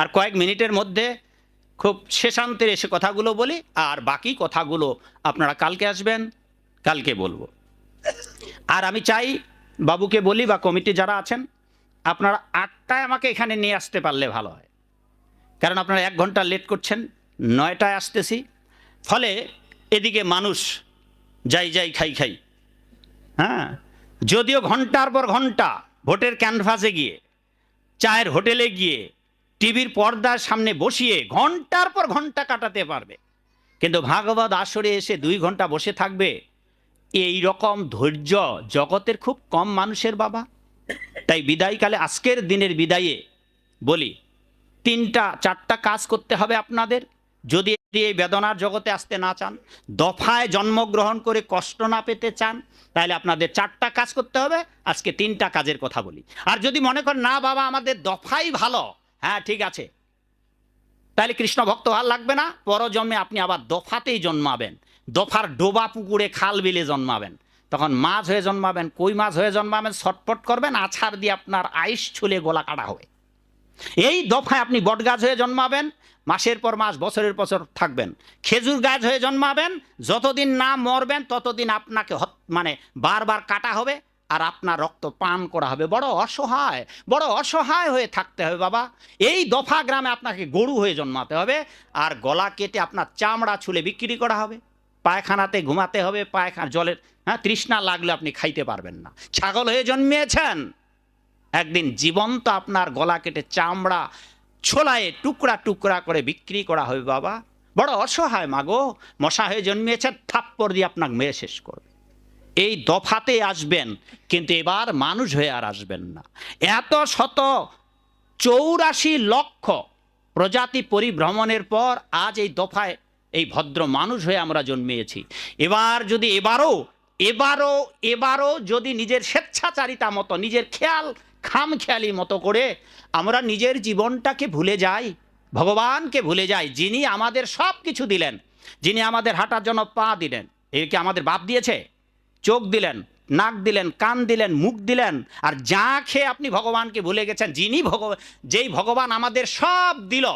আর কয়েক মিনিটের মধ্যে খুব শেষান্তের এসে কথাগুলো বলি, আর বাকি কথাগুলো আপনারা কালকে আসবেন, কালকে বলব। আর আমি চাই বাবুকে বলি বা কমিটি যারা আছেন, আপনারা আটটায় আমাকে এখানে নিয়ে আসতে পারলে ভালো হয়। কারণ আপনারা এক ঘণ্টা লেট করছেন, নয়টায় আসতেছি। ফলে এদিকে মানুষ যাই যাই খাই খাই। হ্যাঁ যদিও ঘণ্টার পর ঘণ্টা ভোটের ক্যানভাসে গিয়ে, চায়ের হোটেলে গিয়ে টিভির পর্দার সামনে বসিয়ে ঘণ্টার পর ঘণ্টা কাটাতে পারবে। কিন্তু ভাগবত আসরে এসে দুই ঘণ্টা বসে থাকবে। এই রকম ধৈর্য জগতের খুব কম মানুষের বাবা। তাই বিদায়কালে আজকের দিনের বিদায়ে বলি, তিনটা, চারটা কাজ করতে হবে আপনাদের। যদি এই বেদনার জগতে আসতে না চান, দফায় জন্মগ্রহণ করে কষ্ট না পেতে চান, তাহলে আপনাদের চারটা কাজ করতে হবে। আজকে তিনটা কাজের কথা বলি। আর যদি মনে করেন, না বাবা, আমাদের দফাই ভালো। হ্যাঁ ঠিক আছে। তাহলে কৃষ্ণ ভক্ত আর লাগবে না, পরজন্মে আপনি আবার দফাতেই জন্মাবেন। দফার ডোবা পুকুরে খাল বিলে জন্মাবেন। তখন মাছ হয়ে জন্মাবেন, কই মাছ হয়ে জন্মাবেন, ছটপট করবেন, আছাড় দিয়ে আপনার আইস ছুলে গোলা কাটা হবে। এই দফায় আপনি বটগাছ হয়ে জন্মাবেন, মাসের পর মাস, বছরের বছর থাকবেন। খেজুর গাছ হয়ে জন্মাবেন, যতদিন না মরবেন, ততদিন আপনাকে মানে বারবার কাটা হবে আর আপনার রক্ত পান করা হবে। বড় অসহায় বড় অসহায় হয়ে থাকতে হবে বাবা। এই দফা গ্রামে আপনাকে গরু হয়ে জন্মাতে হবে আর গলা কেটে আপনার চামড়া ছুলে বিক্রি করা হবে। পায়খানাতে ঘুমাতে হবে, পায়খানা জলের হ্যাঁ তৃষ্ণা লাগলে আপনি খাইতে পারবেন না। ছাগল হয়ে জন্মিয়েছেন। একদিন জীবন্ত আপনার গলা কেটে চামড়া ছোলায়ে টুকরা টুকরা করে বিক্রি করা হবে বাবা। বড় অসহায় মাগো মশা হয়ে জন্মিয়েছেন, থাপ্পড় দিয়ে আপনাকে মেরে শেষ করবে। এই দফাতে আসবেন, কিন্তু এবার মানুষ হয়ে আর আসবেন না। এত শত চৌরাশি লক্ষ প্রজাতি পরিভ্রমণের পর আজ এই দফায় এই ভদ্র মানুষ হয়ে আমরা জন্মিয়েছি। এবার যদি এবারও এবারও এবারও যদি নিজের স্বেচ্ছাচারিতা মতো, নিজের খেয়াল খাম খেয়ালি মতো করে আমরা নিজের জীবনটাকে ভুলে যাই, ভগবানকে ভুলে যাই, যিনি আমাদের সব কিছু দিলেন, যিনি আমাদের হাঁটার জন্য পা দিলেন এর কি আমাদের বাপ দিয়েছে? চোখ দিলেন, নাক দিলেন, কান দিলেন, মুখ দিলেন, আর যা খেয়ে আপনি ভগবানকে ভুলে গেছেন, যিনি ভগবান যেই ভগবান আমাদের সব দিল।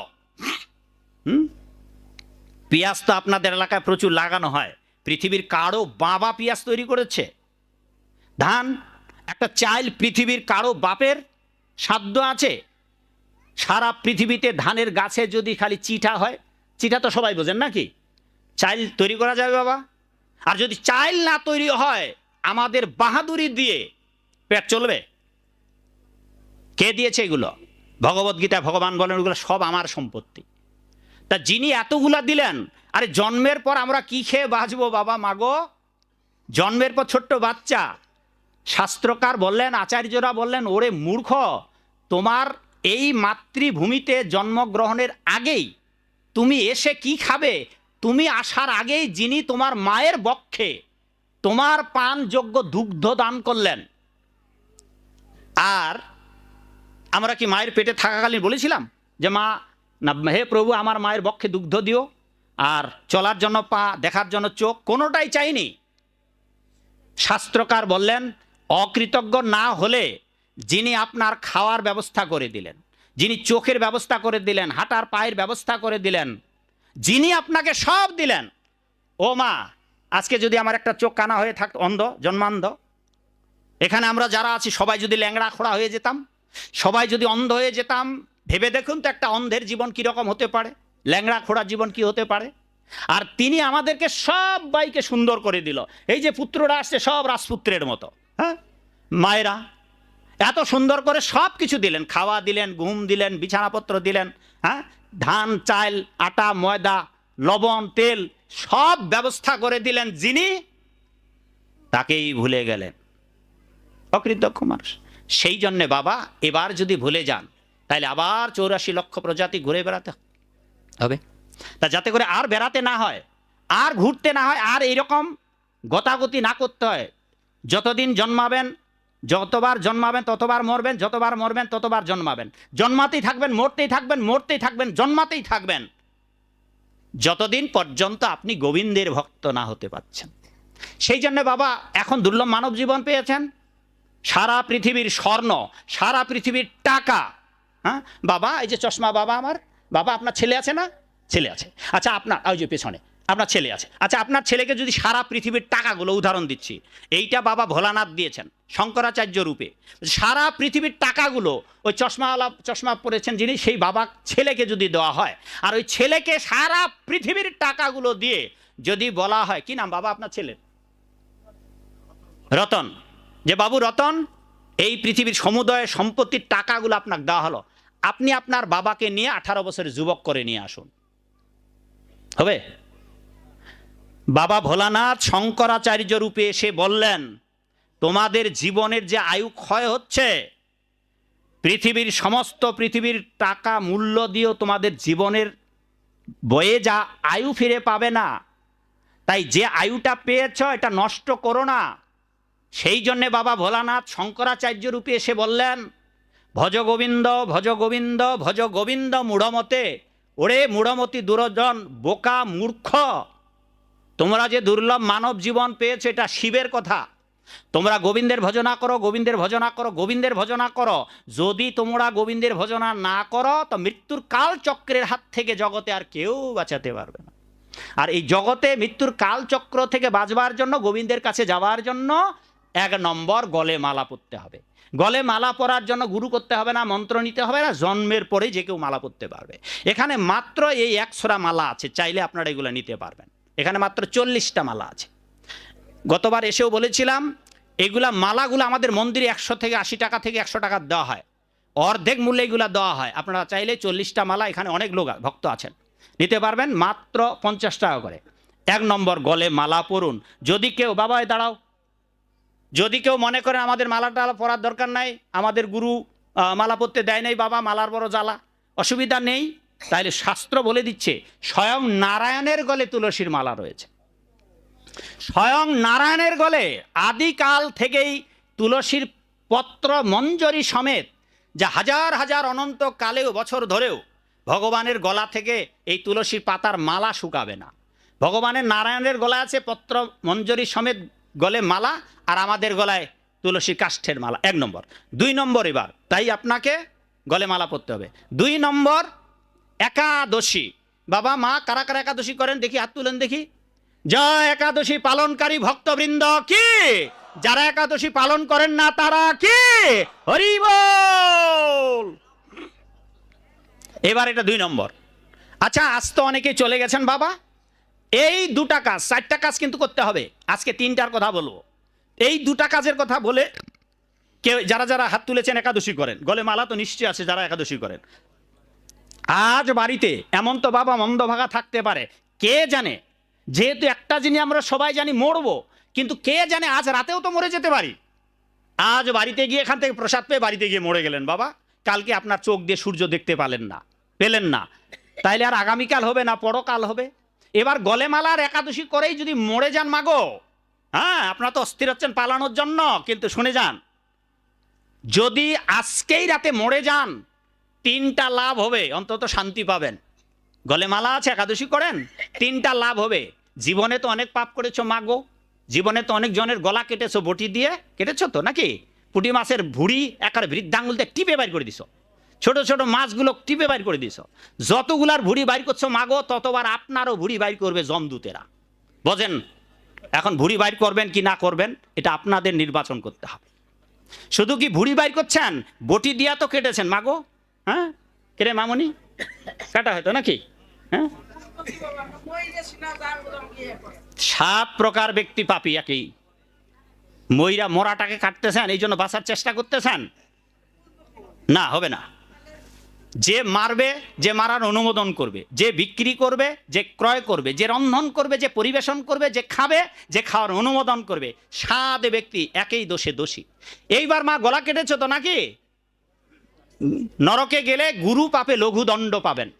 হুম? পেঁয়াজ তো আপনাদের এলাকায় প্রচুর লাগানো হয়। পৃথিবীর কারও বাবা পেঁয়াজ তৈরি করেছে। ধান, একটা চাইল পৃথিবীর কারও বাপের সাধ্য আছে। সারা পৃথিবীতে ধানের গাছে যদি খালি চিঠা হয়, চিঠা তো সবাই বোঝেন নাকি? চাইল তৈরি করা যাবে বাবা? আর যদি চাইল না তৈরি হয়, আমাদের বাহাদুরি দিয়ে পেট চলবে। কে দিয়েছে এগুলো? ভগবদ্গীতা ভগবান বলেন, ওগুলো সব আমার সম্পত্তি। তা যিনি এতগুলা দিলেন, আরে জন্মের পর আমরা কি খেয়ে বাঁচবো বাবা মাগো জন্মের পর ছোট্ট বাচ্চা। শাস্ত্রকার বললেন, আচার্যরা বললেন, ওরে মূর্খ, তোমার এই মাতৃভূমিতে জন্মগ্রহণের আগেই তুমি এসে কি খাবে? তুমি আসার আগেই যিনি তোমার মায়ের বক্ষে তোমার পানযোগ্য দুগ্ধ দান করলেন। আর আমরা কি মায়ের পেটে থাকাকালীন বলেছিলাম যে, মা, না, হে প্রভু, আমার মায়ের বক্ষে দুগ্ধ দিও। আর চলার জন্য পা, দেখার জন্য চোখ, কোনোটাই চাইনি। শাস্ত্রকার বললেন, অকৃতজ্ঞ না হলে যিনি আপনার খাওয়ার ব্যবস্থা করে দিলেন, যিনি চোখের ব্যবস্থা করে দিলেন, হাঁটার পায়ের ব্যবস্থা করে দিলেন যিনি আপনাকে সব দিলেন। ও মা, আজকে যদি আমার একটা চোখ কানা হয়ে থাকতো অন্ধ, জন্মান্ধ, এখানে আমরা যারা আছি, সবাই যদি ল্যাংড়া খোড়া হয়ে যেতাম, সবাই যদি অন্ধ হয়ে যেতাম, ভেবে দেখুন তো একটা অন্ধের জীবন কীরকম হতে পারে, ল্যাংড়া খোড়ার জীবন কি হতে পারে? আর তিনি আমাদেরকে সব বাইকে সুন্দর করে দিল। এই যে পুত্ররা আসছে, সব রাজপুত্রের মতো। হ্যাঁ? মায়েরা, এত সুন্দর করে সব কিছু দিলেন। খাওয়া দিলেন, ঘুম দিলেন, বিছানাপত্র দিলেন হ্যাঁ? ধান চাল আটা ময়দা লবণ তেল সব ব্যবস্থা করে দিলেন যিনি তাকেই ভুলে গেলেন। অকৃতজ্ঞ মানুষ। সেই জন্যে বাবা এবার যদি ভুলে যান তাহলে আবার চৌরাশি লক্ষ প্রজাতি ঘুরে বেড়াতে হবে। তা যাতে করে আর বেড়াতে না হয় আর ঘুরতে না হয় আর এইরকম গতাগতি না করতে হয় যতদিন জন্মাবেন যতবার জন্মাবেন, ততবার মরবেন, যতবার মরবেন, ততবার জন্মাবেন। জন্মাতেই থাকবেন, মরতেই থাকবেন মরতেই থাকবেন, জন্মাতেই থাকবেন। যতদিন পর্যন্ত আপনি গোবিন্দের ভক্ত না হতে পারছেন। সেই জন্য বাবা, এখন দুর্লভ মানব জীবন পেয়েছেন। সারা পৃথিবীর স্বর্ণ, সারা পৃথিবীর টাকা হ্যাঁ? বাবা, এই যে চশমা বাবা আমার, বাবা, আপনার ছেলে আছে না? ছেলে আছে। আচ্ছা আপনার, ওই যে পেছনে। আপনার ছেলে আছে। আচ্ছা আপনার ছেলেকে যদি সারা পৃথিবীর টাকাগুলো উদাহরণ দিচ্ছি, এইটা বাবা ভোলানাথ দিয়েছেন, শঙ্করাচার্য রূপে। সারা পৃথিবীর টাকাগুলো ওই চশমাওয়ালা চশমা পরেছেন যিনি, সেই বাবা ছেলেকে যদি দেওয়া হয়, আর ওই ছেলেকে সারা পৃথিবীর টাকাগুলো দিয়ে যদি বলা হয়, কি নাম বাবা আপনার ছেলের? রতন। যে বাবু রতন, এই পৃথিবীর সমুদয় সম্পত্তির টাকাগুলো আপনাকে দেওয়া হলো। আপনি আপনার বাবাকে নিয়ে আঠারো বছরের যুবক করে নিয়ে আসুন। হবে? বাবা ভোলানাথ শঙ্করাচার্য রূপে এসে বললেন, তোমাদের জীবনের যে আয়ু ক্ষয় হচ্ছে, পৃথিবীর সমস্ত পৃথিবীর টাকা মূল্য দিয়েও তোমাদের জীবনের বয়ে যা আয়ু ফিরে পাবে না। তাই যে আয়ুটা পেয়েছ, এটা নষ্ট করো না। সেই জন্যে বাবা ভোলানাথ শঙ্করাচার্য রূপে এসে বললেন, ভজ গোবিন্দ ভজ গোবিন্দ ভজ গোবিন্দ মূঢ়মতে ওরে মূঢ়মতি দুরজন বোকা মূর্খ তোমরা যে দুর্লভ মানব জীবন পেয়েছ, এটা শিবের কথা। তোমরা গোবিন্দের ভজনা করো, গোবিন্দের ভজনা করো, গোবিন্দের ভজনা করো। যদি তোমরা গোবিন্দের ভজনা না করো, তো মৃত্যুর কাল চক্রের হাত থেকে জগতে আর কেউ বাঁচাতে পারবে না। আর এই জগতে মৃত্যুর কাল চক্র থেকে বাঁচবার জন্য, গোবিন্দের কাছে যাওয়ার জন্য এক নম্বর গলে মালা পরতে হবে। গলে মালা পরার জন্য গুরু করতে হবে না, মন্ত্র নিতে হবে না, জন্মের পরেই যে কেউ মালা পরতে পারবে। এখানে মাত্র এই একশোরা মালা আছে, চাইলে আপনারা এগুলো নিতে পারবেন। এখানে মাত্র চল্লিশটা মালা আছে। গতবার এসেও বলেছিলাম, এগুলা মালাগুলো আমাদের মন্দিরে একশো থেকে আশি টাকা থেকে একশো টাকা দেওয়া হয়। অর্ধেক মূল্যে এগুলা দেওয়া হয়। আপনারা চাইলে চল্লিশটা মালা এখানে অনেক লোক ভক্ত আছেন। নিতে পারবেন মাত্র পঞ্চাশ টাকা করে। এক নম্বর গলে মালা পরুন। যদি কেউ বাবায় দাঁড়াও। যদি কেউ মনে করেন আমাদের মালাটা পরার দরকার নাই, আমাদের গুরু মালা পরতে দেয় নাই, বাবা, মালার বড় জ্বালা। অসুবিধা নেই। তাইলে শাস্ত্র বলে দিচ্ছে, স্বয়ং নারায়ণের গলে তুলসীর মালা রয়েছে। স্বয়ং নারায়ণের গলে আদিকাল থেকেই তুলসীর পত্র মঞ্জরি সমেত যা হাজার হাজার অনন্ত কালেও বছর ধরেও ভগবানের গলা থেকে এই তুলসীর পাতার মালা শুকাবে না। ভগবানের নারায়ণের গলায় আছে পত্র মঞ্জরি সমেত গলে মালা আর আমাদের গলায় তুলসী কাষ্ঠের মালা। এক নম্বর। দুই নম্বর এবার, তাই আপনাকে গলে মালা পরতে হবে। দুই নম্বর একাদশী। বাবা, মা, কারা কারা একাদশী করেন? দেখি, হাত তুলেন দেখি। জয় একাদশী পালনকারী ভক্তবৃন্দ। কি? যারা একাদশী পালন করেন না, তারা কি? হরি বল! এবার এটা দুই নম্বর। আচ্ছা আজ তো অনেকেই চলে গেছেন বাবা। এই দুটা কাজ, চারটা কাজ কিন্তু করতে হবে। আজকে তিনটার কথা বলব। এই দুটা কাজের কথা বলে কেউ যারা যারা হাত তুলেছেন একাদশী করেন, গলে মালা তো নিশ্চয়ই আছে যারা একাদশী করেন। আজ বাড়িতে এমন তো বাবা মন্দ ভাগা থাকতে পারে। কে জানে? যেহেতু একটা জিনিস আমরা সবাই জানি মরবো, কিন্তু কে জানে আজ রাতেও তো মরে যেতে পারি। আজ বাড়িতে গিয়ে এখান থেকে প্রসাদ পেয়ে বাড়িতে গিয়ে মরে গেলেন বাবা। কালকে আপনার চোখ দিয়ে সূর্য দেখতে পালেন না, পেলেন না। তাইলে আর আগামীকাল হবে না, পরকাল হবে। এবার গলে মালার একাদশী করেই যদি মরে যান মাগো। হ্যাঁ আপনার তো অস্থির হচ্ছেন পালানোর জন্য, কিন্তু শুনে যান। যদি আজকেই রাতে মরে যান তিনটা লাভ হবে, অন্তত শান্তি পাবেন। গলে মালা আছে, একাদশী করেন, তিনটা লাভ হবে। জীবনে তো অনেক পাপ করেছ মাগো জীবনে তো অনেক জনের গলা কেটেছো, বটি দিয়ে। কেটেছো তো নাকি? পুঁটি মাছের ভুড়ি একার বৃদ্ধাঙ্গুল দিয়ে টিপে বাইর করে দিছো। ছোট ছোট মাছগুলো টিপে বাইর করে দিছো। যতগুলার ভুড়ি বাইর করছ মাগো ততবার আপনারও ভুড়ি বাইর করবে জমদূতেরা। বোঝেন? এখন ভুড়ি বাইর করবেন কি না করবেন, এটা আপনাদের নির্বাচন করতে হবে। শুধু কি ভুড়ি বাইর করছেন? বটি দিয়া তো কেটেছেন মাগো হ্যাঁ? কেরে মামনি? কাটা হয়তো নাকি? হ্যাঁ? সাত প্রকার ব্যক্তি পাপি একই। ময়রা মরাটাকে কাটতেছেন, এই জন্য বাঁচার চেষ্টা করতেছেন? না, হবে না। যে মারবে, যে মারার অনুমোদন করবে, যে বিক্রি করবে, যে ক্রয় করবে, যে রন্ধন করবে, যে পরিবেশন করবে, যে খাবে, যে খাওয়ার অনুমোদন করবে, সাত ব্যক্তি একই দোষে দোষী। এইবার মা গলা কেটেছ তো নাকি? নরকে গেলে গুরু পাপে লঘুদণ্ড পাবেন।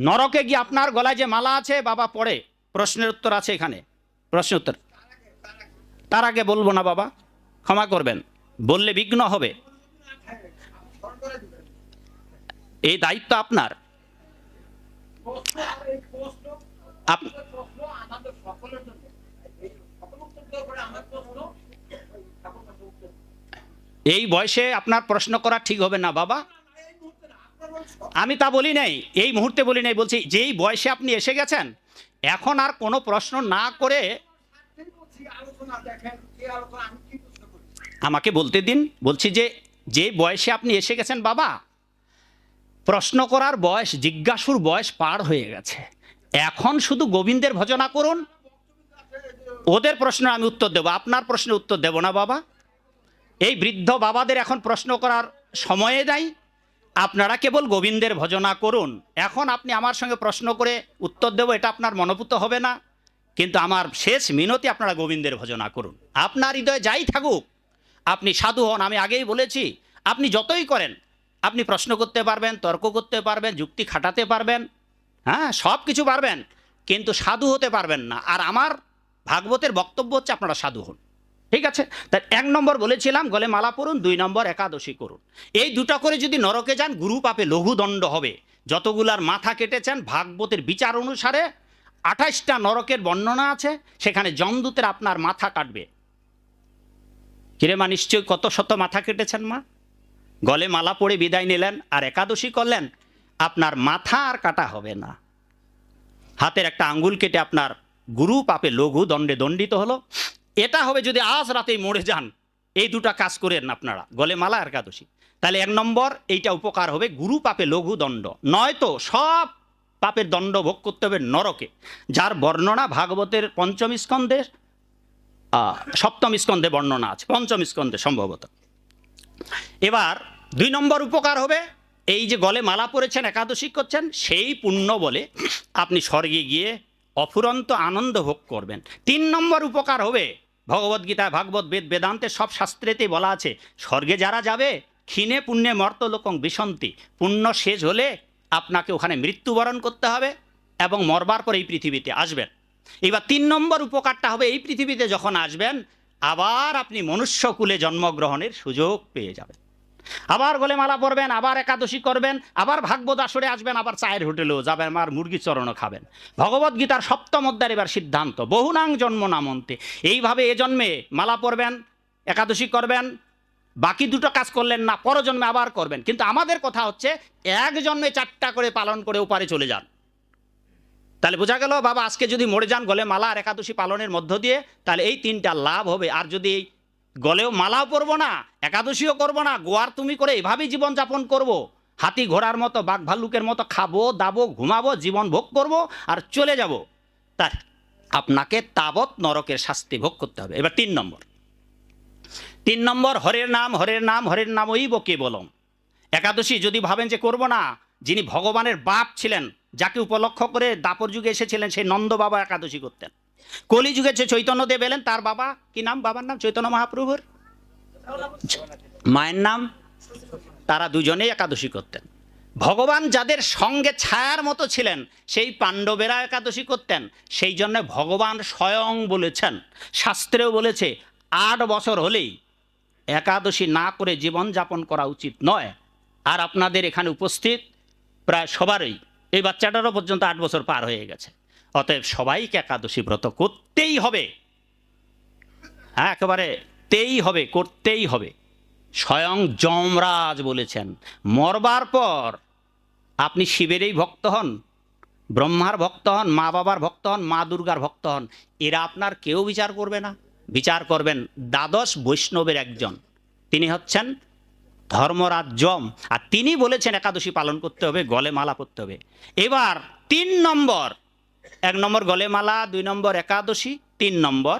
নরকে গিয়ে আপনার গলায় যে মালা আছে, বাবা পড়ে, প্রশ্নের উত্তর আছে এখানে। প্রশ্নের উত্তর। তার আগে বলব না বাবা, ক্ষমা করবেন, বললে বিঘ্ন হবে। এই দায়িত্ব আপনার। আপ- এই বয়সে আপনার প্রশ্ন করা ঠিক হবে না বাবা। আমি তা বলি নাই, এই মুহূর্তে বলি নাই, বলছি যেই বয়সে আপনি এসে গেছেন, এখন আর কোনো প্রশ্ন না করে আমাকে বলতে দিন, বলছি যে যে বয়সে আপনি এসে গেছেন বাবা, প্রশ্ন করার বয়স, জিজ্ঞাসুর বয়স পার হয়ে গেছে। এখন শুধু গোবিন্দের ভজনা করুন, ওদের প্রশ্নের আমি উত্তর দেবো, আপনার প্রশ্নের উত্তর দেব না বাবা। এই বৃদ্ধ বাবাদের এখন প্রশ্ন করার সময়ে দেয় আপনারা কেবল গোবিন্দের ভজনা করুন। এখন আপনি আমার সঙ্গে প্রশ্ন করে উত্তর দেবো, এটা আপনার মনোভূত হবে না। কিন্তু আমার শেষ মিনতি আপনারা গোবিন্দের ভজনা করুন। আপনার হৃদয়ে যাই থাকুক, আপনি সাধু হন, আমি আগেই বলেছি, আপনি যতই করেন, আপনি প্রশ্ন করতে পারবেন, তর্ক করতে পারবেন, যুক্তি খাটাতে পারবেন হ্যাঁ সব কিছু পারবেন, কিন্তু সাধু হতে পারবেন না। আর আমার ভাগবতের বক্তব্য হচ্ছে আপনারা সাধু হন। ঠিক আছে? তা এক নম্বর বলেছিলাম, গলে মালা পড়ুন দুই নম্বর একাদশী করুন। এই দুটা করে যদি নরকে যান, গুরু পাপে লঘু দণ্ড হবে। যতগুলার মাথা কেটেছেন, ভাগবতের বিচার অনুসারে আঠাশটা নরকের বর্ণনা আছে, সেখানে জমদূতের আপনার মাথা কাটবে। কিরে মা, নিশ্চয়ই কত শত মাথা কেটেছেন মা? গলে মালা পড়ে বিদায় নিলেন, আর একাদশী করলেন, আপনার মাথা আর কাটা হবে না। হাতের একটা আঙ্গুল কেটে আপনার গুরু পাপে লঘু দণ্ডে দণ্ডিত হলো। এটা হবে যদি আজ রাতেই মরে যান, এই দুটা কাজ করেন আপনারা। গলে মালা একাদশী। তাহলে এক নম্বর, এইটা উপকার হবে গুরু পাপে লঘু দণ্ড। নয়তো সব পাপের দণ্ড ভোগ করতে হবে নরকে। যার বর্ণনা ভাগবতের পঞ্চম স্কন্ধে সপ্তম স্কন্ধে বর্ণনা আছে। পঞ্চম স্কন্ধে সম্ভবত। এবার দুই নম্বর উপকার হবে, এই যে গলে মালা পরেছেন, একাদশী করছেন, সেই পুণ্য বলে আপনি স্বর্গে গিয়ে অফুরন্ত আনন্দ ভোগ করবেন। তিন নম্বর উপকার হবে ভগবদ্গীতা ভাগবত বেদ, বেদান্তে সব শাস্ত্রেতেই বলা আছে। স্বর্গে যারা যাবে, ক্ষীণে পুণ্যে মর্তলোকং বিসন্তি পুণ্য শেষ হলে আপনাকে ওখানে মৃত্যুবরণ করতে হবে এবং মরবার পর এই পৃথিবীতে আসবেন। এবার তিন নম্বর উপকারটা হবে, এই পৃথিবীতে যখন আসবেন, আবার আপনি মনুষ্যকুলে জন্মগ্রহণের সুযোগ পেয়ে যাবেন। আবার গলে মালা পরবেন আবার একাদশী করবেন, আবার ভাগবত আসরে আসবেন, আবার চায়ের হোটেলেও যাবেন আর মুরগি চরণও খাবেন। ভগবত গীতার সপ্তম অধ্যায়ের এবার সিদ্ধান্ত, বহুনাং জন্ম নামন্তে। এইভাবে এ জন্মে মালা পরবেন, একাদশী করবেন, বাকি দুটো কাজ করলেন না, পরজন্মে আবার করবেন। কিন্তু আমাদের কথা হচ্ছে, এক জন্মে চারটা করে পালন করে ওপারে চলে যান। তাহলে বোঝা গেল, বাবা আজকে যদি মরে যান গলে মালা আর একাদশী পালনের মধ্য দিয়ে, তাহলে এই তিনটা লাভ হবে। আর যদি এই গলেও মালাও পরবো না, একাদশীও করব না, গোয়ার তুমি করে এভাবেই জীবনযাপন করব। হাতি ঘোড়ার মতো, বাঘ ভাল্লুকের মতো খাব, দাবো, ঘুমাবো, জীবন ভোগ করব আর চলে যাব। তার আপনাকে তাবৎ নরকের শাস্তি ভোগ করতে হবে। এবার তিন নম্বর। তিন নম্বর, হরের নাম হরের নাম হরের নাম ওই বকে বলম একাদশী যদি ভাবেন যে করব না, যিনি ভগবানের বাপ ছিলেন, যাকে উপলক্ষ করে দাপর যুগে এসেছিলেন সেই নন্দ বাবা একাদশী করতেন। কলি যুগে যে চৈতন্যদেব এলেন, তার বাবা কি নাম? বাবার নাম চৈতন্য মহাপ্রভুর? মায়ের নাম? তারা দুজনেই একাদশী করতেন। ভগবান যাদের সঙ্গে ছায়ার মতো ছিলেন, সেই পাণ্ডবেরা একাদশী করতেন। সেই জন্য ভগবান স্বয়ং বলেছেন, শাস্ত্রেও বলেছে, আট বছর হলেই একাদশী না করে জীবনযাপন করা উচিত নয়। আর আপনাদের এখানে উপস্থিত প্রায় সবারই এই বাচ্চাটারও পর্যন্ত আট বছর পার হয়ে গেছে। অতএব সবাইকে একাদশী ব্রত করতেই হবে। হ্যাঁ একেবারে তেই হবে, করতেই হবে। স্বয়ং যমরাজ বলেছেন, মরবার পর আপনি শিবেরই ভক্ত হন, ব্রহ্মার ভক্ত হন, মা বাবার ভক্ত হন, মা দুর্গার ভক্ত হন, এরা আপনার কেউ বিচার করবে না। বিচার করবেন দ্বাদশ বৈষ্ণবের একজন। তিনি হচ্ছেন ধর্মরাজ যম। আর তিনি বলেছেন একাদশী পালন করতে হবে, গলে মালা করতে হবে। এবার তিন নম্বর এক নম্বর গলে মালা দুই নম্বর একাদশী, তিন নম্বর।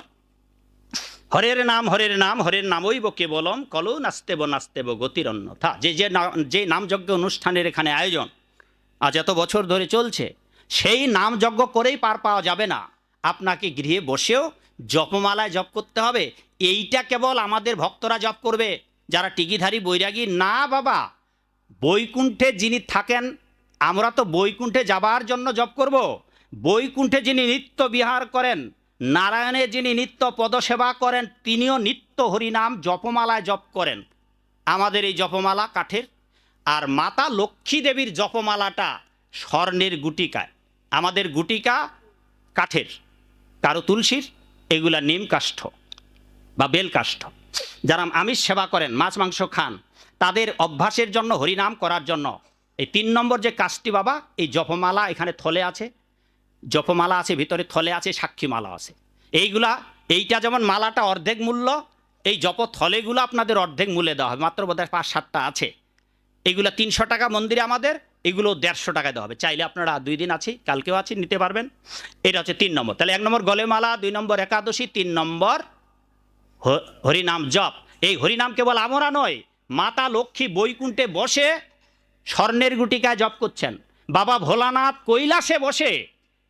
হরের নাম হরের নাম, হরের নামই বকে বলম, কলো নাস্তেব নাস্তেব গতির অন্যথা যে যে যে নামযজ্ঞ অনুষ্ঠানের এখানে আয়োজন, আজ এত বছর ধরে চলছে, সেই নামযজ্ঞ করেই পার পাওয়া যাবে না। আপনাকে গৃহে বসেও জপমালায় জপ করতে হবে। এইটা কেবল আমাদের ভক্তরা জপ করবে। যারা টিকিধারী, বৈরাগী, না বাবা, বৈকুণ্ঠে যিনি থাকেন, আমরা তো বৈকুণ্ঠে যাবার জন্য জপ করব। বৈকুণ্ঠে যিনি নিত্য বিহার করেন, নারায়ণে যিনি নিত্য পদসেবা করেন, তিনিও নিত্য হরিনাম জপমালায় জপ করেন। আমাদের এই জপমালা কাঠের, আর মাতা লক্ষ্মী দেবীর জপমালাটা স্বর্ণের গুটিকায়। আমাদের গুটিকা কাঠের, কারও তুলসীর, এগুলা নিম কাষ্ঠ বা বেল কাষ্ঠ। যারা আমিষ সেবা করেন, মাছ, মাংস খান, তাদের অভ্যাসের জন্য, হরিনাম করার জন্য, এই তিন নম্বর যে কাজটি বাবা, এই জপমালা এখানে থলে আছে। জপমালা আছে, ভিতরে থলে আছে, সাক্ষীমালা আছে। এইগুলা, এইটা যেমন মালাটা অর্ধেক মূল্য, এই জপ থলেগুলো আপনাদের অর্ধেক মূল্যে দেওয়া হবে। মাত্র বোধহয় পাঁচ সাতটা আছে। এগুলো তিনশো টাকা মন্দিরে আমাদের, এগুলো দেড়শো টাকায় দেওয়া হবে। চাইলে আপনারা দুই দিন আছি, কালকেও আছি, নিতে পারবেন। এটা হচ্ছে তিন নম্বর। তাহলে এক নম্বর গলেমালা, দুই নম্বর একাদশী, তিন নম্বর হরিনাম জপ। এই হরিনাম কেবল আমরা নয়, মাতা লক্ষ্মী বৈকুণ্ঠে বসে স্বর্ণের গুটিকায় জপ করছেন। বাবা ভোলানাথ কৈলাসে বসে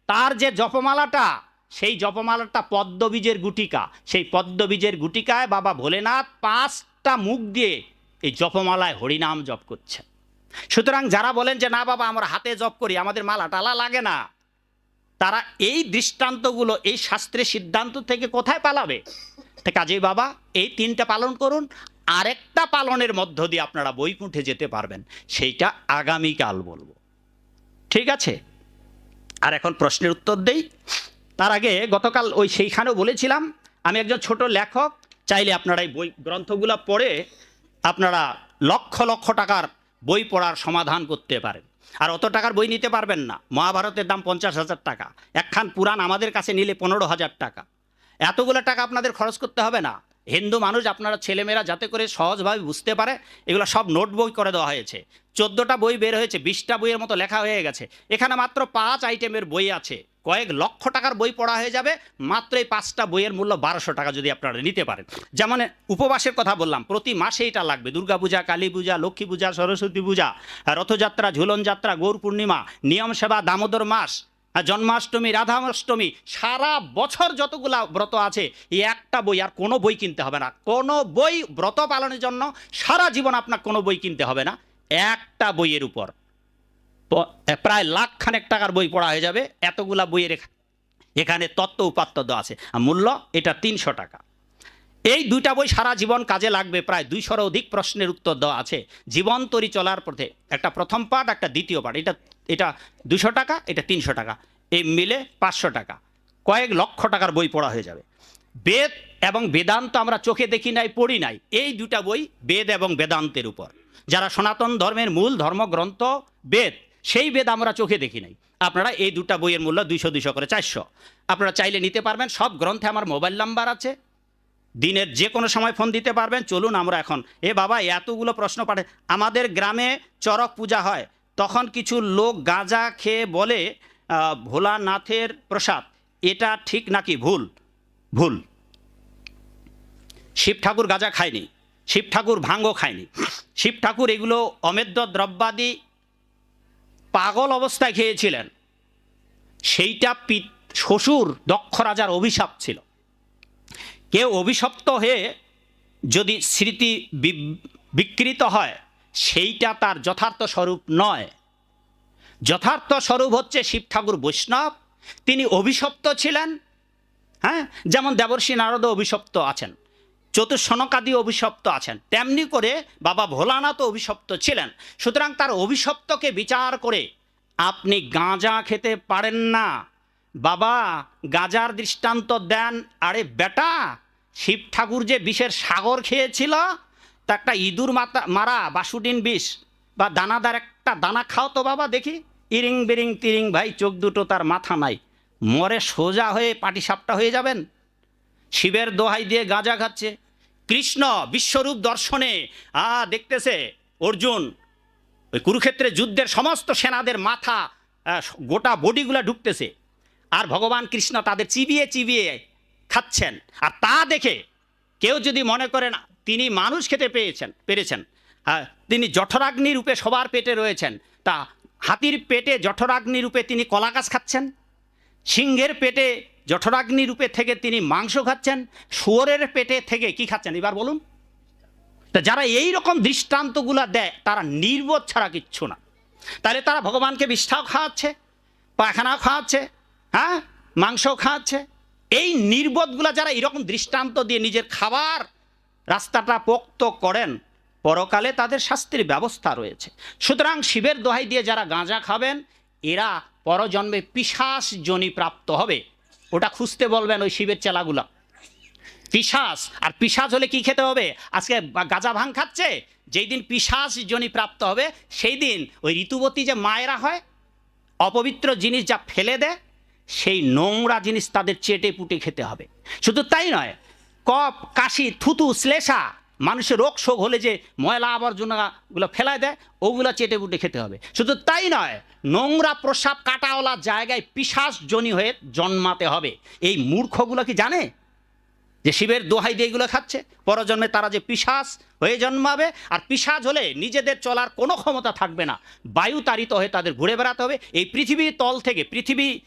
তার যে জপমালাটা, সেই জপমালাটা পদ্মবীজের গুটিকা। সেই পদ্মবীজের গুটিকায় বাবা ভোলেনাথ পাঁচটা মুখ দিয়ে এই জপমালায় হরিনাম জপ করছে। সুতরাং যারা বলেন যে, না বাবা, আমরা হাতে জপ করি, আমাদের মালা টালা লাগে না। তারা এই দৃষ্টান্তগুলো, এই শাস্ত্রের সিদ্ধান্ত থেকে কোথায় পালাবে? তা কাজেই বাবা, এই তিনটা পালন করুন। আরেকটা পালনের মধ্য দিয়ে আপনারা বৈকুণ্ঠে যেতে পারবেন। সেইটা আগামীকাল বলব। ঠিক আছে? আর এখন প্রশ্নের উত্তর দেই। তার আগে গতকাল ওই সেইখানেও বলেছিলাম, আমি একজন ছোট লেখক, চাইলে আপনারা এই বই গ্রন্থগুলো পড়ে আপনারা লক্ষ লক্ষ টাকার বই পড়ার সমাধান করতে পারেন। আর অত টাকার বই নিতে পারবেন না। মহাভারতের দাম পঞ্চাশ হাজার টাকা। একখান পুরাণ আমাদের কাছে নিলে পনেরো হাজার টাকা। এতগুলো টাকা আপনাদের খরচ করতে হবে না। হিন্দু মানুষ আপনারা ছেলেমেয়েরা যাতে করে সহজভাবে বুঝতে পারে, এগুলো সব নোট বই করে দেওয়া হয়েছে। চোদ্দোটা বই বের হয়েছে, বিশটা বইয়ের মতো লেখা হয়ে গেছে। এখানে মাত্র পাঁচ আইটেমের বই আছে। কয়েক লক্ষ টাকার বই পড়া হয়ে যাবে, মাত্র এই পাঁচটা বইয়ের মূল্য বারোশো টাকা যদি আপনারা নিতে পারেন। যেমন উপবাসের কথা বললাম, প্রতি মাসে এটা লাগবে। দুর্গা পূজা, কালী পূজা, লক্ষ্মী পূজা, সরস্বতী পূজা, রথযাত্রা, ঝুলন যাত্রা, গৌর পূর্ণিমা, নিয়ম সেবা, দামোদর মাস জন্মাষ্টমী, রাধাষ্টমী, সারা বছর যতগুলা ব্রত আছে, এই একটা বই আর কোনো বই কিনতে হবে না। কোনো বই ব্রত পালনের জন্য সারা জীবন আপনার কোনো বই কিনতে হবে না, একটা বইয়ের উপর। প্রায় লাখ খানেক টাকার বই পড়া হয়ে যাবে, এতগুলা বইয়ের এখানে তত্ত্ব উপাত্ত আছে। মূল্য এটা তিনশো টাকা। এই দুইটা বই সারা জীবন কাজে লাগবে, প্রায় দুইশোর অধিক প্রশ্নের উত্তর দেওয়া আছে। জীবন তরি চলার পথে, একটা প্রথম পাঠ, একটা দ্বিতীয় পাঠ। এটা এটা দুশো টাকা, এটা তিনশো টাকা। এই মিলে পাঁচশো টাকা। কয়েক লক্ষ টাকার বই পড়া হয়ে যাবে। বেদ এবং বেদান্ত আমরা চোখে দেখি নাই, পড়ি নাই। এই দুটা বই বেদ এবং বেদান্তের উপর। যারা সনাতন ধর্মের মূল ধর্মগ্রন্থ, বেদ, সেই বেদ আমরা চোখে দেখি নাই। আপনারা এই দুটা বইয়ের মূল্য দুইশো দুইশো করে চারশো। আপনারা চাইলে নিতে পারবেন। সব গ্রন্থে আমার মোবাইল নাম্বার আছে। দিনের যে কোনো সময় ফোন দিতে পারবেন। চলুন আমরা এখন। এ বাবা, এতগুলো প্রশ্ন পাঠে। আমাদের গ্রামে চরক পূজা হয়। তখন কিছু লোক গাঁজা খেয়ে বলে ভোলানাথের প্রসাদ, এটা ঠিক নাকি ভুল? ভুল। শিব ঠাকুর গাঁজা খায়নি। শিব ঠাকুর ভাঙ্গও খায়নি। শিব ঠাকুর এগুলো অমেদ্য দ্রব্যাদি পাগল অবস্থায় খেয়েছিলেন। সেইটা পিত, শ্বশুর দক্ষ রাজার অভিশাপ ছিল। কেউ অভিশপ্ত হয়ে যদি স্মৃতি বিকৃত হয়, সেইটা তার যথার্থ স্বরূপ নয়। যথার্থ স্বরূপ হচ্ছে শিব ঠাকুর বৈষ্ণব, তিনি অভিশপ্ত ছিলেন হ্যাঁ? যেমন দেবর্ষী নারদ অভিশপ্ত আছেন চতুর্শনকাদি অভিশপ্ত আছেন, তেমনি করে বাবা ভোলানাথ অভিশপ্ত ছিলেন। সুতরাং তার অভিশপ্তকে বিচার করে আপনি গাঁজা খেতে পারেন না। বাবা, গাঁজার দৃষ্টান্ত দেন, আরে বেটা শিব ঠাকুর যে বিষের সাগর খেয়েছিল, তা একটা ইঁদুর মাতা মারা বাসুডিন বিষ বা দানাদার একটা দানা খাও তো বাবা দেখি। ইরিং বিরিং তিরিং, ভাই চোখ দুটো তার মাথা নাই। মরে সোজা হয়ে পাটিসাপটা হয়ে যাবেন। শিবের দোহাই দিয়ে গাঁজা খাচ্ছে। কৃষ্ণ বিশ্বরূপ দর্শনে। আ, দেখতেছে অর্জুন। ওই কুরুক্ষেত্রে যুদ্ধের সমস্ত সেনাদের মাথা গোটা বডিগুলো ঢুকতেছে। আর ভগবান কৃষ্ণ তাদের চিবিয়ে চিবিয়ে খাচ্ছেন। আর তা দেখে কেউ যদি মনে করেন তিনি মানুষ খেতে পেয়েছেন, পেরেছেন। তিনি জঠরাগ্নি রূপে সবার পেটে রয়েছেন। তা হাতির পেটে জঠরাগ্নি রূপে তিনি কলা গাছ খাচ্ছেন? সিংহের পেটে জঠরাগ্নি রূপে থেকে তিনি মাংস খাচ্ছেন? শুয়োরের পেটে থেকে কি খাচ্ছেন? এবার বলুন। তা যারা এই রকম দৃষ্টান্তগুলো দেয়, তারা নির্বোধ ছাড়া কিচ্ছু না। তাহলে তারা ভগবানকে বিষ্ঠাও খাওয়াচ্ছে, পায়খানাও খাওয়াচ্ছে হ্যাঁ? মাংসও খাওয়াচ্ছে এই নির্বোধগুলো যারা এরকম দৃষ্টান্ত দিয়ে নিজের খাবার রাস্তাটা পোক্ত করেন, পরকালে তাদের শাস্তির ব্যবস্থা রয়েছে। সুতরাং শিবের দোহাই দিয়ে যারা গাঁজা খাবেন, এরা পরজন্মে পিশাস জনি প্রাপ্ত হবে। ওটা খুঁজতে বলবেন ওই শিবের চেলাগুলা। পিশাস আর পিশাস হলে কি খেতে হবে? আজকে গাঁজা ভাং খাচ্ছে, যেই দিন পিশাস জনি প্রাপ্ত হবে, সেই দিন ওই ঋতুবতী যে মায়েরা হয়, অপবিত্র জিনিস যা ফেলে দেয় সেই নোংরা জিনিস তাদের চেটে পুটে খেতে হবে। শুধু তাই নয় কপ কাশি, থুতু, শ্লেষা, মানুষের রোগ শোক হলে যে ময়লা আবর্জনাগুলো ফেলায় দেয়, ওগুলো চেটে পুটে খেতে হবে। শুধু তাই নয়, নোংরা প্রসাব কাটাওয়ালা জায়গায় পিশাস জনি হয়ে জন্মাতে হবে। এই মূর্খগুলো কি জানে? যে শিবের দোহাই দিয়ে এগুলো খাচ্ছে, পরজন্মে তারা যে পিশাচ হয়ে জন্মাবে, আর পিশাচ হলে নিজেদের চলার কোনো ক্ষমতা থাকবে না। বায়ু তাড়িত হয়ে তাদের ঘুরে বেড়াতে হবে। এই পৃথিবীর তল থেকে, পৃথিবী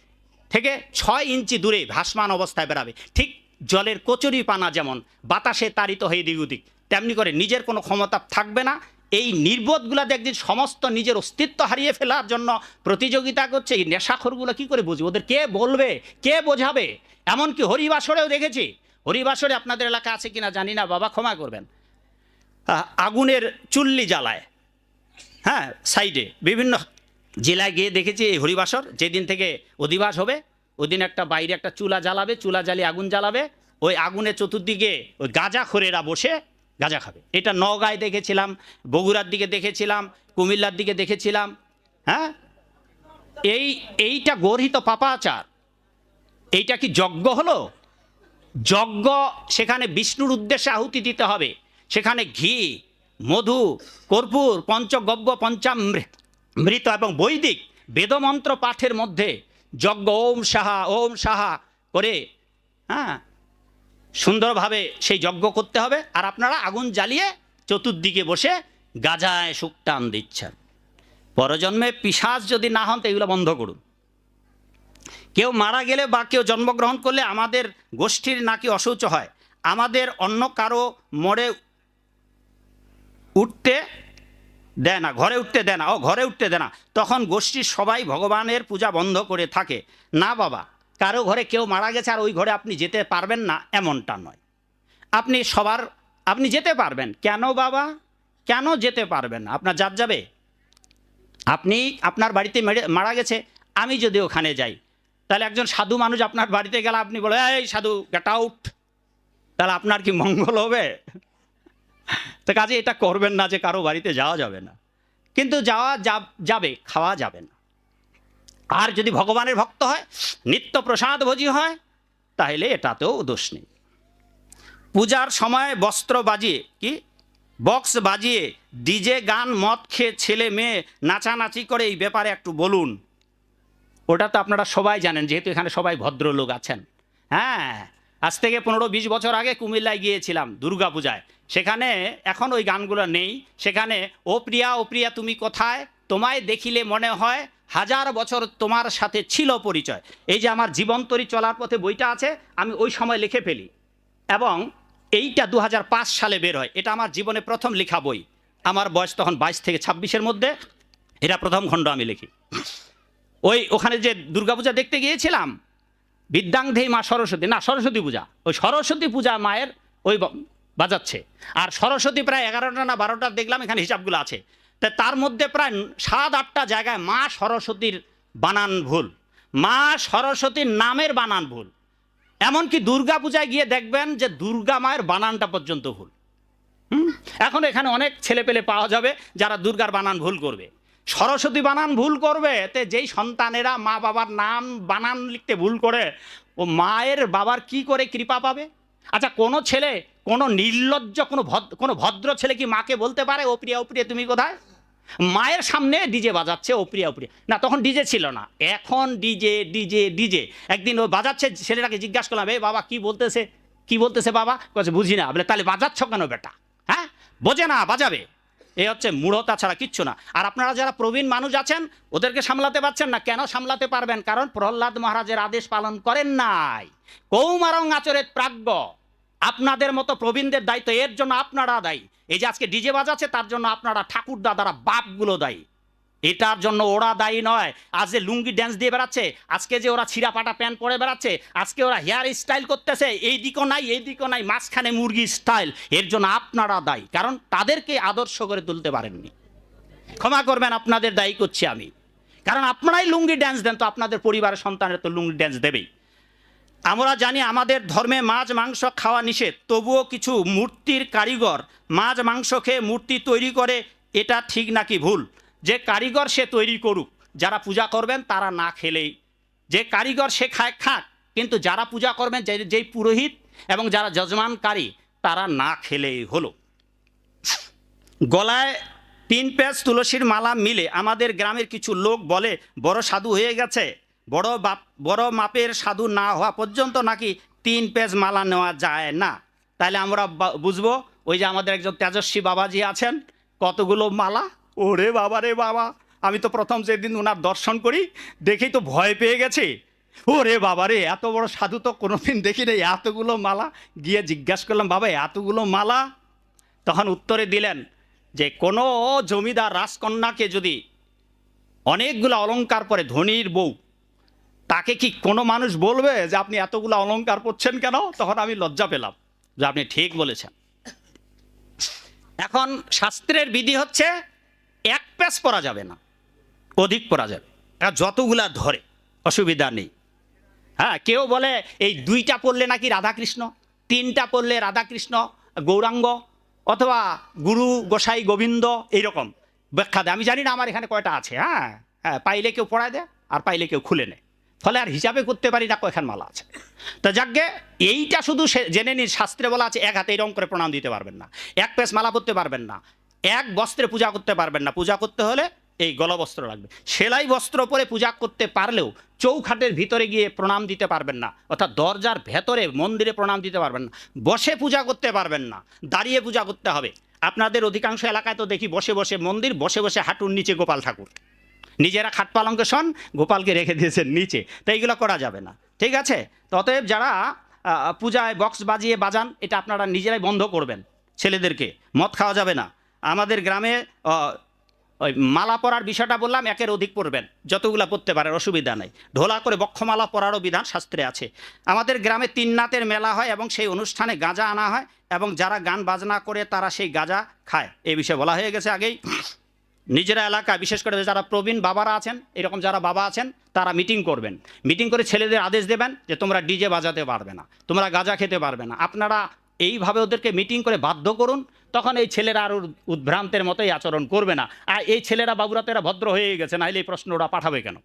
থেকে ছয় ইঞ্চি দূরে ভাসমান অবস্থায় বেড়াবে। ঠিক জলের কচুরি পানা যেমন বাতাসে তাড়িত হয়ে দিক উদিক তেমনি করে নিজের কোনো ক্ষমতা থাকবে না। এই নির্বোধগুলাতে একদিন সমস্ত নিজের অস্তিত্ব হারিয়ে ফেলার জন্য প্রতিযোগিতা করছে এই নেশাখোরগুলো কী করে বুঝবে? ওদের কে বলবে? কে বোঝাবে? এমনকি হরিবাসরেও দেখেছি। হরিবাসরে আপনাদের এলাকা আছে কিনা জানি না, বাবা ক্ষমা করবেন। আগুনের চুল্লি জ্বালায়। হ্যাঁ সাইডে বিভিন্ন জেলায় গিয়ে দেখেছি এই হরিবাসর, যেদিন থেকে অধিবাস হবে ওই দিন একটা বাইরে একটা চুলা জ্বালাবে, চুলা জ্বালিয়ে আগুন জ্বালাবে, ওই আগুনের চতুর্দিকে ওই গাঁজা খোরেরা বসে গাঁজা খাবে। এটা নগাঁয় দেখেছিলাম, বগুড়ার দিকে দেখেছিলাম, কুমিল্লার দিকে দেখেছিলাম হ্যাঁ? এই, এইটা গর্হিত পাপাচার। এইটা কি যজ্ঞ হলো? যজ্ঞ সেখানে বিষ্ণুর উদ্দেশ্যে আহুতি দিতে হবে। সেখানে ঘি, মধু, কর্পূর, পঞ্চগব্য, পঞ্চামৃত মৃত এবং বৈদিক বেদমন্ত্র পাঠের মধ্যে যজ্ঞ, ওম সাহা ওম সাহা করে হ্যাঁ সুন্দরভাবে সেই যজ্ঞ করতে হবে। আর আপনারা আগুন জ্বালিয়ে চতুর্দিকে বসে গাজায় টান দিচ্ছেন। পরজন্মে পিসাজ যদি না হন, তো এগুলো বন্ধ করুন। কেউ মারা গেলে বা কেউ জন্মগ্রহণ করলে আমাদের গোষ্ঠীর নাকি অশৌচ হয়। আমাদের অন্য কারও মরে উঠতে দেয় না, ঘরে উঠতে দেয় না। ও, ঘরে উঠতে দেয় না। তখন গোষ্ঠীর সবাই ভগবানের পূজা বন্ধ করে থাকে। না বাবা, কারও ঘরে কেউ মারা গেছে আর ওই ঘরে আপনি যেতে পারবেন না, এমনটা নয়। আপনি সবার, আপনি যেতে পারবেন। কেন বাবা? কেন যেতে পারবেন আপনার জাত যাবে। আপনি আপনার বাড়িতে মারা গেছে, আমি যদি ওখানে যাই, তাহলে একজন সাধু মানুষ আপনার বাড়িতে গেলে আপনি বলে এই সাধু গেট আউট তাহলে আপনার কি মঙ্গল হবে? তো কাজে এটা করবেন না যে কারও বাড়িতে যাওয়া যাবে না। কিন্তু যাওয়া যাবে খাওয়া যাবে না। আর যদি ভগবানের ভক্ত হয়, নিত্য প্রসাদ ভোজি হয়, তাহলে এটাতেও দোষ নেই। পূজার সময় বস্ত্র বাজিয়ে, কি? বক্স বাজিয়ে, ডিজে গান, মদ খেয়ে ছেলে মেয়ে নাচানাচি করে এই ব্যাপারে একটু বলুন। ওটা তো আপনারা সবাই জানেন, যেহেতু এখানে সবাই ভদ্রলোক আছেন। হ্যাঁ আজ থেকে পনেরো বিশ বছর আগে কুমিল্লায় গিয়েছিলাম দুর্গা পূজায় সেখানে এখন ওই গানগুলো নেই। সেখানে, ও প্রিয়া ও প্রিয়া, তুমি কোথায়? তোমায় দেখিলে মনে হয় হাজার বছর তোমার সাথে ছিল পরিচয়। এই যে আমার জীবন জীবন্তরী চলার পথে বইটা আছে, আমি ওই সময় লিখে ফেলি। এবং এইটা দু হাজার পাঁচ সালে বের হয়। এটা আমার জীবনে প্রথম লেখা বই। আমার বয়স তখন বাইশ থেকে ছাব্বিশের মধ্যে। এটা প্রথম খণ্ড আমি লিখি। ওই ওখানে যে দুর্গাপূজা দেখতে গিয়েছিলাম বিদ্যাংধেই মা সরস্বতী। না, সরস্বতী পূজা। ওই সরস্বতী পূজা মায়ের ওই বাজাচ্ছে। আর সরস্বতী প্রায় এগারোটা না বারোটা দেখলাম এখানে হিসাবগুলো আছে। তা তার মধ্যে প্রায় সাত, আটটা জায়গায় মা সরস্বতীর বানান ভুল। মা সরস্বতীর নামের বানান ভুল। এমনকি দুর্গা পূজায় গিয়ে দেখবেন যে দুর্গা মায়ের বানানটা পর্যন্ত ভুল। এখন এখানে অনেক ছেলে পেলে পাওয়া যাবে যারা দুর্গার বানান ভুল করবে। সরস্বতী বানান ভুল করবে, তে যেই সন্তানেরা মা বাবার নাম বানান লিখতে ভুল করে, ও মায়ের বাবার কি করে কৃপা পাবে? আচ্ছা কোনো ছেলে, কোনো নির্লজ্জ, কোনো ভদ্র কোনো ভদ্র ছেলে কি মাকে বলতে পারে, ও প্রিয়া তুমি কোথায়? মায়ের সামনে ডিজে বাজাচ্ছে, ও প্রিয়া না, তখন ডিজে ছিল না। এখন ডিজে ডিজে ডিজে। একদিন ও বাজাচ্ছে, ছেলেটাকে জিজ্ঞাসা করলাম এই বাবা, কি বলতেছে? কি বলতেছে বাবা? বলছে বুঝি না। বলে, তাহলে বাজাচ্ছ কেন বেটা? হ্যাঁ? বোঝে না, বাজাবে। এ হচ্ছে মূঢ়তা ছাড়া কিচ্ছু না। আর আপনারা যারা প্রবীণ মানুষ আছেন, ওদেরকে সামলাতে পারছেন না। কেন সামলাতে পারবেন? কারণ প্রহ্লাদ মহারাজের আদেশ পালন করেন নাই। কৌমারং আচরের প্রাজ্ঞ। আপনাদের মতো প্রবীণদের দায়িত্ব, এর জন্য আপনারা দায়ী। এই যে আজকে ডিজে বাজাচ্ছে, তার জন্য আপনারা ঠাকুর দাদারা বাপগুলো দায়ী। এটার জন্য ওরা দায়ী নয়। আজ যে লুঙ্গি ড্যান্স দিয়ে বেড়াচ্ছে, আজকে যে ওরা ছিঁড়া পাটা প্যান্ট পরে বেড়াচ্ছে, আজকে ওরা হেয়ার স্টাইল করতেছে, এই দিকও নাই, এই দিকও নাই, মাঝখানে মুরগি স্টাইল এর জন্য আপনারা দায়ী, কারণ তাদেরকে আদর্শ করে তুলতে পারেননি। ক্ষমা করবেন, আপনাদের দায়ী করছি আমি। কারণ আপনারাই লুঙ্গি ড্যান্স দেন, তো আপনাদের পরিবারের সন্তানের তো লুঙ্গি ড্যান্স দেবেই। আমরা জানি আমাদের ধর্মে মাছ, মাংস খাওয়া নিষেধ, তবুও কিছু মূর্তির কারিগর মাছ, মাংস খেয়ে মূর্তি তৈরি করে, এটা ঠিক নাকি ভুল? যে কারিগর সে তৈরি করুক, যারা পূজা করবেন তারা না খেলেই। যে কারিগর সে খায়, খাক, কিন্তু যারা পূজা করবেন, যে, যেই পুরোহিত এবং যারা যজমানকারী, তারা না খেলেই হলো। গলায় তিন পেঁচ তুলসীর মালা মিলে আমাদের গ্রামের কিছু লোক বলে, বড় সাধু হয়ে গেছে, বড় বাপ, বড় মাপের সাধু না হওয়া পর্যন্ত নাকি তিন পেজ মালা নেওয়া যায় না? তাহলে আমরা বুঝব, ওই যে আমাদের একজন তেজস্বী বাবাজি আছেন, কতগুলো মালা? ওরে বাবা রে বাবা, আমি তো প্রথম যেদিন ওনার দর্শন করি, দেখেই তো ভয় পেয়ে গেছি। ওরে বাবা রে, এত বড় সাধু তো কোনোদিন দেখি নেই, এতগুলো মালা। গিয়ে জিজ্ঞাসা করলাম, বাবা, এতগুলো মালা? তখন উত্তরে দিলেন, যে কোনো জমিদার রাজকন্যাকে যদি অনেকগুলো অলংকার পরে, ধনির বউ, তাকে কি কোনো মানুষ বলবে যে আপনি এতগুলো অলংকার পরছেন কেন? তখন আমি লজ্জা পেলাম, যে আপনি ঠিক বলেছেন। এখন শাস্ত্রের বিধি হচ্ছে এক প্যাচ পরা যাবে না, অধিক পরা যাবে। আর যতগুলা ধরে, অসুবিধা নেই। হ্যাঁ কেউ বলে, এই দুইটা পড়লে নাকি রাধাকৃষ্ণ, তিনটা পড়লে রাধাকৃষ্ণ, গৌরাঙ্গ অথবা গুরু গোসাই গোবিন্দ, এইরকম ব্যাখ্যা দেয়। আমি জানি না আমার এখানে কয়টা আছে হ্যাঁ? হ্যাঁ পাইলে কেউ পড়ায় দেয়, আর পাইলে কেউ খুলে নেয়। ফলে আর হিসাবে করতে পারি না, কয়খান মালা আছে। তা যাকে এইটা শুধু জেনে নিন, শাস্ত্রে বলা আছে, এক হাতে এরকম করে প্রণাম দিতে পারবেন না, এক পেস মালা পরতে পারবেন না। এক বস্ত্রে পূজা করতে পারবেন না। পূজা করতে হলে এই গলবস্ত্র লাগবে। সেলাই বস্ত্র পরে পূজা করতে পারলেও চৌখাটের ভিতরে গিয়ে প্রণাম দিতে পারবেন না। অর্থাৎ দরজার ভেতরে, মন্দিরে প্রণাম দিতে পারবেন না। বসে পূজা করতে পারবেন না। দাঁড়িয়ে পূজা করতে হবে। আপনাদের অধিকাংশ এলাকায় তো দেখি বসে বসে মন্দির, বসে বসে হাঁটুর নিচে গোপাল ঠাকুর। নিজেরা খাট পালঙ্কে শোন গোপালকে রেখে দিয়েছেন নিচে। তো এইগুলো করা যাবে না। ঠিক আছে? অতএব যারা পূজায় বক্স বাজিয়ে বাজান, এটা আপনারা নিজেরাই বন্ধ করবেন। ছেলেদেরকে। মদ খাওয়া যাবে না। আমাদের গ্রামে ওই মালা পরার বিষয়টা বললাম, একের অধিক পড়বেন যতগুলা পড়তে পারেন, অসুবিধা নেই। ঢোলা করে বক্ষমালা পরারও বিধান শাস্ত্রে আছে। আমাদের গ্রামে তিন নাতের মেলা হয় এবং সেই অনুষ্ঠানে গাঁজা আনা হয় এবং যারা গান বাজনা করে তারা সেই গাঁজা খায়। এই বিষয়ে বলা হয়ে গেছে আগেই। নিজেরা এলাকা বিশেষ করে যারা প্রবীণ বাবারা আছেন, এরকম যারা বাবা আছেন, তারা মিটিং করবেন। মিটিং করে ছেলেদের আদেশ দেবেন যে তোমরা ডিজে বাজাতে পারবে না, তোমরা গাঁজা খেতে পারবে না। আপনারা এইভাবে ওদেরকে মিটিং করে বাধ্য করুন, তখন এই ছেলেরা আর উদ- উদ্ভ্রান্তের মতোই আচরণ করবে না। আর এই ছেলেরা বাবুরা তো এরা ভদ্র হয়ে গেছে নাহলে এই প্রশ্ন ওরা পাঠাবে কেন?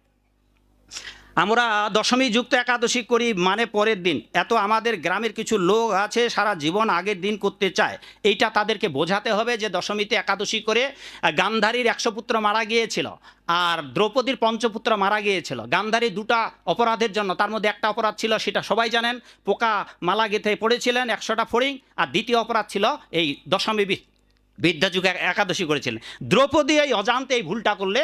আমরা দশমী যুক্ত একাদশী করি মানে পরের দিন। এত আমাদের গ্রামের কিছু লোক আছে, সারা জীবন আগের দিন করতে চায়। এইটা তাদেরকে বোঝাতে হবে যে দশমীতে একাদশী করে গান্ধারীর একশো পুত্র মারা গিয়েছিল আর দ্রৌপদীর পঞ্চপুত্র মারা গিয়েছিল। গান্ধারী দুটা অপরাধের জন্য, তার মধ্যে একটা অপরাধ ছিল, সেটা সবাই জানেন, পোকা মালা গেঁথে পড়েছিলেন একশোটা ফড়িং আর দ্বিতীয় অপরাধ ছিল এই দশমী বিদ্যাযুগে একাদশী করেছিলেন। দ্রৌপদী এই অজান্তে এই ভুলটা করলে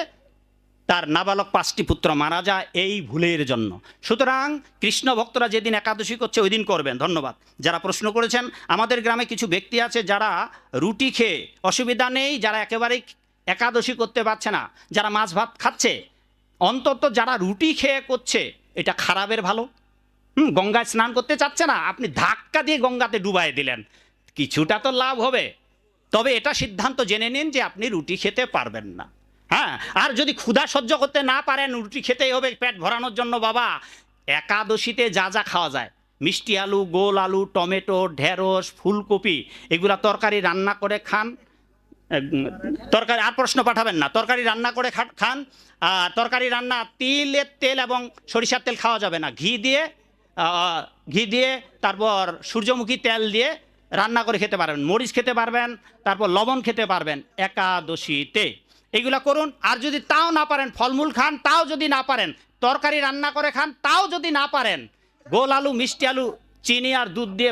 তার নাবালক পাঁচটি পুত্র মারা যায় এই ভুলের জন্য। সুতরাং কৃষ্ণ ভক্তরা যেদিন একাদশী করছে ওই দিন করবেন। ধন্যবাদ। যারা প্রশ্ন করেছেন, আমাদের গ্রামে কিছু ব্যক্তি আছে যারা রুটি খেয়ে অসুবিধা নেই, যারা একেবারেই একাদশী করতে পারছে না, যারা মাছ ভাত খাচ্ছে, অন্তত যারা রুটি খেয়ে করছে, এটা খারাপের ভালো। হুম, গঙ্গায় স্নান করতে চাচ্ছে না, আপনি ধাক্কা দিয়ে গঙ্গাতে ডুবাই দিলেন। কিছুটা তো লাভ হবে। তবে এটা সিদ্ধান্ত জেনে নিন যে আপনি রুটি খেতে পারবেন না। হ্যাঁ আর যদি ক্ষুধা সহ্য করতে না পারেন, রুটি খেতেই হবে, পেট ভরানোর জন্য, বাবা। একাদশীতে যা যা খাওয়া যায়। মিষ্টি আলু, গোল আলু, টমেটো, ঢেঁড়স, ফুলকপি, এগুলা তরকারি রান্না করে খান। তরকারি, আর প্রশ্ন পাঠাবেন না। তরকারি রান্না করে খান তরকারি রান্না তিলের তেল এবং সরিষার তেল খাওয়া যাবে না। ঘি দিয়ে ঘি দিয়ে, তারপর সূর্যমুখী তেল দিয়ে রান্না করে খেতে পারবেন। মরিচ খেতে পারবেন, তারপর লবণ খেতে পারবেন। একাদশীতে। এগুলা করুন। আর যদি তাও না পারেন ফলমূল খান, তাও যদি না পারেন, তরকারি রান্না করে খান, তাও যদি না পারেন, গোল আলু, মিষ্টি আলু, চিনি আর দুধ দিয়ে